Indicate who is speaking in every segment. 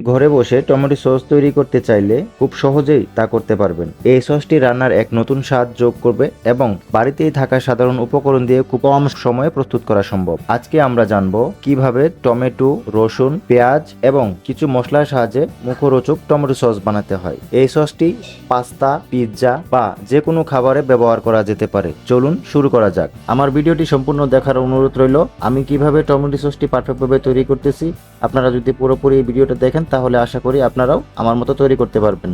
Speaker 1: ঘরে বসে tomato sauce তৈরি করতে চাইলে খুব সহজেই তা করতে পারবেন। এই সসটি রান্নার এক নতুন স্বাদ যোগ করবে এবং বাড়িতেই থাকা সাধারণ উপকরণ দিয়ে খুব কম সময়ে প্রস্তুত করা সম্ভব। আজকে আমরা জানব কীভাবে টমেটো, রসুন, পেঁয়াজ এবং কিছু মশলার সাহায্যে মুখরোচক টমেটো সস বানাতে হয়। এই সসটি পাস্তা, পিৎজা বা যে কোনো খাবারে ব্যবহার করা যেতে পারে। চলুন শুরু করা যাক। আমার ভিডিওটি সম্পূর্ণ দেখার অনুরোধ রইল, আমি কীভাবে টমেটো সসটি পারফেক্টভাবে তৈরি করতেছি, আপনারা যদি পুরোপুরি এই ভিডিওটা দেখেন তাহলে আশা করি আপনারাও আমার মতো তৈরি করতে পারবেন।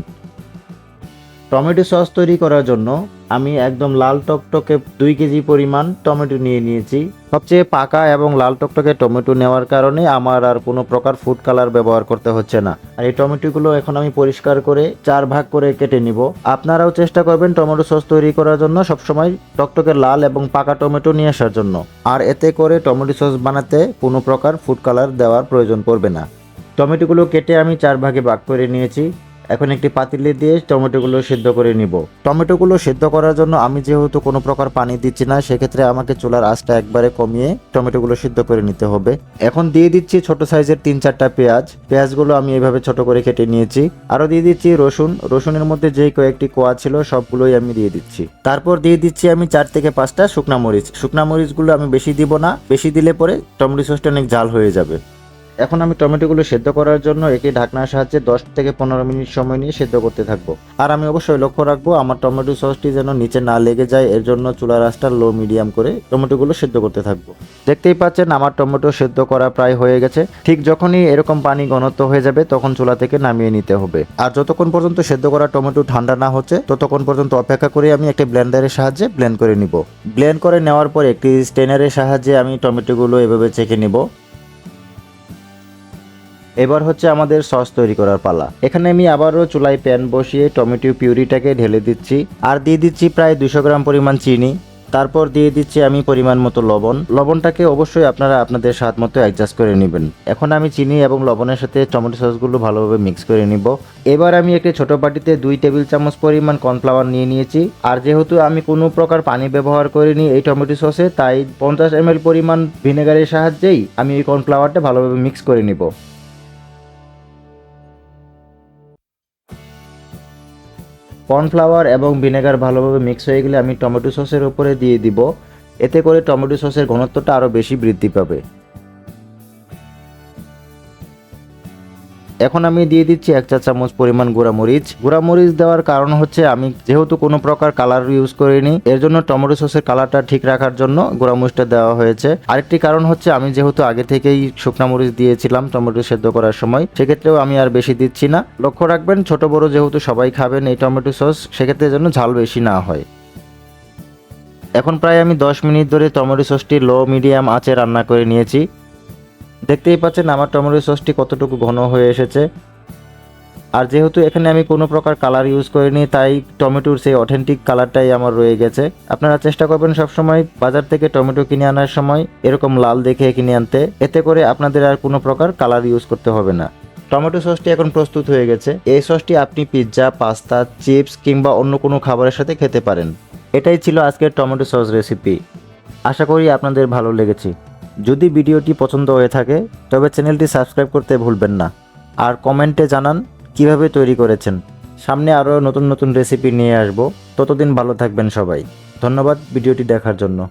Speaker 1: টমেটো সস তৈরি করার জন্য আমি একদম লাল টকটকে দুই কেজি পরিমাণ টমেটো নিয়ে নিয়েছি। সবচেয়ে পাকা এবং লাল টকটকে টমেটো নেওয়ার কারণে আমার আর কোনো প্রকার ফুড কালার ব্যবহার করতে হচ্ছে না। আর এই টমেটোগুলো এখন আমি পরিষ্কার করে চার ভাগ করে কেটে নিব। আপনারাও চেষ্টা করবেন টমেটো সস তৈরি করার জন্য সবসময় টকটকে লাল এবং পাকা টমেটো নিয়ে আসার জন্য। আর এতে করে টমেটো সস বানাতে কোনো প্রকার ফুড কালার দেওয়ার প্রয়োজন পড়বে না। টমেটোগুলো কেটে আমি চার ভাগে ভাগ করে নিয়েছি। এখন একটি পাতিলে দিয়ে টমেটোগুলো সিদ্ধ করে নিব। টমেটোগুলো সিদ্ধ করার জন্য আমি যেহেতু কোনো প্রকার পানি দিচ্ছি না, সেক্ষেত্রে আমাকে চুলার আঁচটা একবারে কমিয়ে টমেটোগুলো সিদ্ধ করে নিতে হবে। এখন দিয়ে দিচ্ছি ছোট সাইজের তিন চারটা পেঁয়াজ। পেঁয়াজগুলো আমি এইভাবে ছোট করে কেটে নিয়েছি। আরও দিয়ে দিচ্ছি রসুন। রসুনের মধ্যে যেই কয়েকটি কোয়া ছিল, সবগুলোই আমি দিয়ে দিচ্ছি। তারপর দিয়ে দিচ্ছি আমি চার থেকে পাঁচটা শুকনা মরিচ। শুকনা মরিচগুলো আমি বেশি দিব না। বেশি দিলে পরে টমেটো সসটা অনেক ঝাল হয়ে যাবে। এখন আমি টমেটোগুলো সেদ্ধ করার জন্য একে ঢাকনার সাহায্যে দশ থেকে পনেরো মিনিট সময় নিয়ে সেদ্ধ করতে থাকব। আর আমি অবশ্যই লক্ষ্য রাখব, আমার টমেটো সসটি যেন নিচে না লেগে যায়, এর জন্য চুলার আঁচটা লো মিডিয়াম করে টমেটোগুলো সেদ্ধ করতে থাকব। দেখতেই পাচ্ছেন, আমার টমেটো সেদ্ধ করা প্রায় হয়ে গেছে। ঠিক যখনই এরকম পানি ঘনত্ব হয়ে যাবে, তখন চুলা থেকে নামিয়ে নিতে হবে। আর যতক্ষণ পর্যন্ত সেদ্ধ করা টমেটো ঠান্ডা না হচ্ছে, ততক্ষণ পর্যন্ত অপেক্ষা করে আমি একটা ব্লেন্ডারের সাহায্যে ব্লেন্ড করে নিব। ব্লেন্ড করে নেওয়ার পর একটি স্টেনারের সাহায্যে আমি টমেটোগুলো এভাবে চেখে নিব। এবার হচ্ছে আমাদের সস তৈরি করার পালা। এখানে আমি আবারও চুলায় প্যান বসিয়ে টমেটো পিউরিটাকে ঢেলে দিচ্ছি। আর দিয়ে দিচ্ছি প্রায় দুশো গ্রাম পরিমাণ চিনি। তারপর দিয়ে দিচ্ছি আমি পরিমাণ মতো লবণ। লবণটাকে অবশ্যই আপনারা আপনাদের স্বাদ মতো অ্যাডজাস্ট করে নেবেন। এখন আমি চিনি এবং লবণের সাথে টমেটো সসগুলো ভালোভাবে মিক্স করে নিব। এবার আমি একটি ছোট বাটিতে দুই টেবিল চামচ পরিমাণ কর্নফ্লাওয়ার নিয়ে নিয়েছি। আর যেহেতু আমি কোনো প্রকার পানি ব্যবহার করিনি এই টমেটো সসে, তাই পঞ্চাশ এম পরিমাণ ভিনেগারের সাহায্যেই আমি এই কর্নফ্লাওয়ারটা ভালোভাবে মিক্স করে নিব। কর্নফ্লাওয়ার এবং ভিনেগার ভালোভাবে মিক্স হয়ে গেলে আমি টমেটো সসের উপরে দিয়ে দিব। এতে করে টমেটো সসের ঘনত্বটা আরও বেশি বৃদ্ধি পাবে। এখন আমি দিয়ে দিচ্ছি এক চা চামচ পরিমাণ গুঁড়ামরিচ। গুঁড়ামরিচ দেওয়ার কারণ হচ্ছে আমি যেহেতু কোনো প্রকার কালার ইউজ করিনি, এর জন্য টমেটো সসের কালারটা ঠিক রাখার জন্য গুঁড়ামরিচটা দেওয়া হয়েছে। আরেকটি কারণ হচ্ছে আমি যেহেতু আগে থেকেই শুকনা মরিচ দিয়েছিলাম টমেটো সেদ্ধ করার সময়, সেক্ষেত্রেও আমি আর বেশি দিচ্ছি না। লক্ষ্য রাখবেন, ছোট বড় যেহেতু সবাই খাবেন এই টমেটো সস, সেক্ষেত্রে যেন ঝাল বেশি না হয়। এখন প্রায় আমি দশ মিনিট ধরে টমেটো সসটি লো মিডিয়াম আঁচে রান্না করে নিয়েছি। দেখতেই পাচ্ছেন আমার টমেটো সসটি কতটুকু ঘন হয়ে এসেছে। আর যেহেতু এখানে আমি কোনো প্রকার কালার ইউজ করিনি, তাই টমেটোর সেই অথেন্টিক কালারটাই আমার রয়ে গেছে। আপনারা চেষ্টা করবেন সবসময় বাজার থেকে টমেটো কিনে আনার সময় এরকম লাল দেখে কিনে আনতে। এতে করে আপনাদের আর কোনো প্রকার কালার ইউজ করতে হবে না। টমেটো সসটি এখন প্রস্তুত হয়ে গেছে। এই সসটি আপনি পিৎজা পাস্তা চিপস কিংবা অন্য কোনো খাবারের সাথে খেতে পারেন। এটাই ছিল আজকের টমেটো সস রেসিপি আশা করি আপনাদের ভালো লেগেছে। যদি ভিডিওটি পছন্দ হয়ে থাকে, তবে চ্যানেলটি সাবস্ক্রাইব করতে ভুলবেন না। আর কমেন্টে জানান কীভাবে তৈরি করেছেন। সামনে আরও নতুন নতুন রেসিপি নিয়ে আসব। ততদিন ভালো থাকবেন সবাই। ধন্যবাদ ভিডিওটি দেখার জন্য।